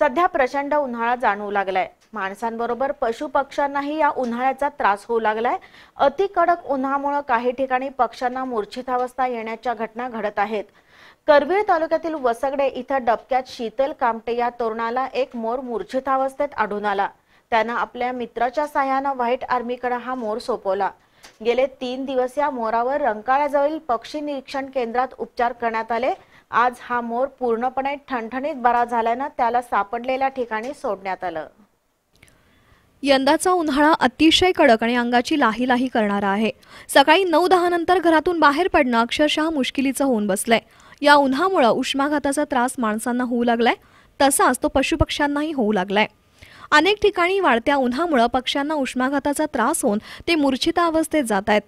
सध्या प्रचंड उन्हाळा जाणवू लागलाय. माणसांबरोबर पशु पक्ष्यांनाही या उन्हाळ्याचा त्रास होऊ लागलाय. अति कडक उन्हामुळे काही ठिकाणी पक्ष्यांना मूर्छितावस्था येण्याच्या घटना घडत आहेत. करवीर तालुक्यातील वसगडे इथं डबक्यात शीतल कामटे या तरुणाला एक मोर मूर्छितावस्थेत आढळून आला. त्यानं आपल्या मित्राच्या साह्यानं व्हाईट आर्मीकडे हा मोर सोपवला. गेले तीन दिवस या मोरावर रंकाळ्याजवळील पक्षी निरीक्षण केंद्रात उपचार करण्यात आले. आज हा मोर पूर्णपणे ठणठणीत बरा झाल्यानं त्याला सापडलेल्या ठिकाणी सोडण्यात आलं. यंदाचा उन्हाळा अतिशय कडक आणि अंगाची लाही लाही करणारा आहे. सकाळी नऊ दहा नंतर घरातून बाहेर पडणं अक्षरशः मुश्किलीचं होऊन बसलंय. या उन्हामुळं उष्माघाताचा त्रास माणसांना होऊ लागलाय. तसाच तो पशुपक्ष्यांनाही होऊ लागलाय. अनेक ठिकाणी वाढत्या उन्हामुळं पक्ष्यांना उष्माघाताचा त्रास होऊन ते मूर्छिता अवस्थेत जात आहेत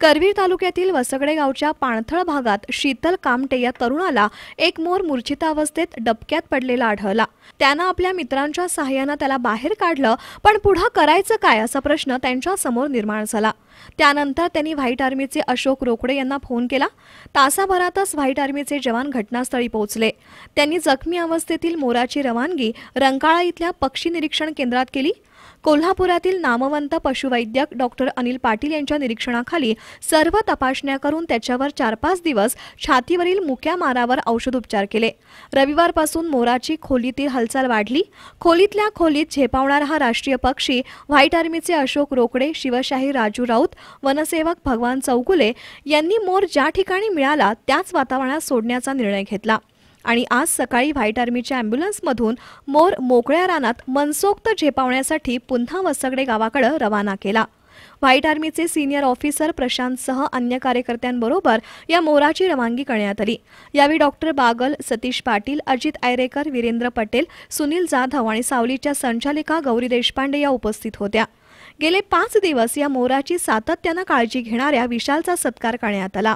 करवीर तालुक्यातील वसगडे गावच्या पाणथळ भागात शीतल कामटे या तरुणाला एक मोर मूर्छिता अवस्थेत डबक्यात पडलेला आढळला. त्यानं आपल्या मित्रांच्या सहाय्यानं त्याला बाहेर काढलं पण पुढं करायचं काय असा प्रश्न त्यांच्यासमोर निर्माण झाला. त्यानंतर त्यांनी व्हाईट आर्मीचे अशोक रोकडे यांना फोन केला. तासाभरातच व्हाईट आर्मीचे जवान घटनास्थळी पोहोचले. त्यांनी जखमी अवस्थेतील मोराची रवानगी रंकाळा इथल्या पक्षी निरीक्षण केंद्रात केली. कोल्हापुरातील नामवंत पशुवैद्यक डॉक्टर अनिल पाटील यांच्या निरीक्षणाखाली सर्व तपासण्या करून त्याच्यावर चार पाच दिवस छातीवरील मुक्या मारावर औषधोपचार केले. रविवारपासून मोराची खोलीतील हालचाल वाढली. खोलीतल्या खोलीत झेपावणारा हा राष्ट्रीय पक्षी व्हाईट आर्मीचे अशोक रोकडे शिवशाही राजू राऊत वनसेवक भगवान चौगुले यांनी मोर ज्या ठिकाणी मिळाला त्याच वातावरणात सोडण्याचा निर्णय घेतला. आणि आज सकाळी व्हाईट आर्मीच्या अँब्युलन्समधून मोर मोकळ्या रानात मनसोक्त झेपावण्यासाठी पुन्हा वसगडे गावाकडे रवाना केला. व्हाईट आर्मीचे सिनियर ऑफिसर प्रशांतसह अन्य कार्यकर्त्यांबरोबर या मोराची रवानगी करण्यात आली. यावेळी डॉक्टर बागल सतीश पाटील अजित आयरेकर वीरेंद्र पटेल सुनील जाधव आणि सावलीच्या संचालिका गौरी देशपांडे या उपस्थित होत्या. गेले पाच दिवस या मोराची सातत्यानं काळजी घेणाऱ्या विशालचा सत्कार करण्यात आला.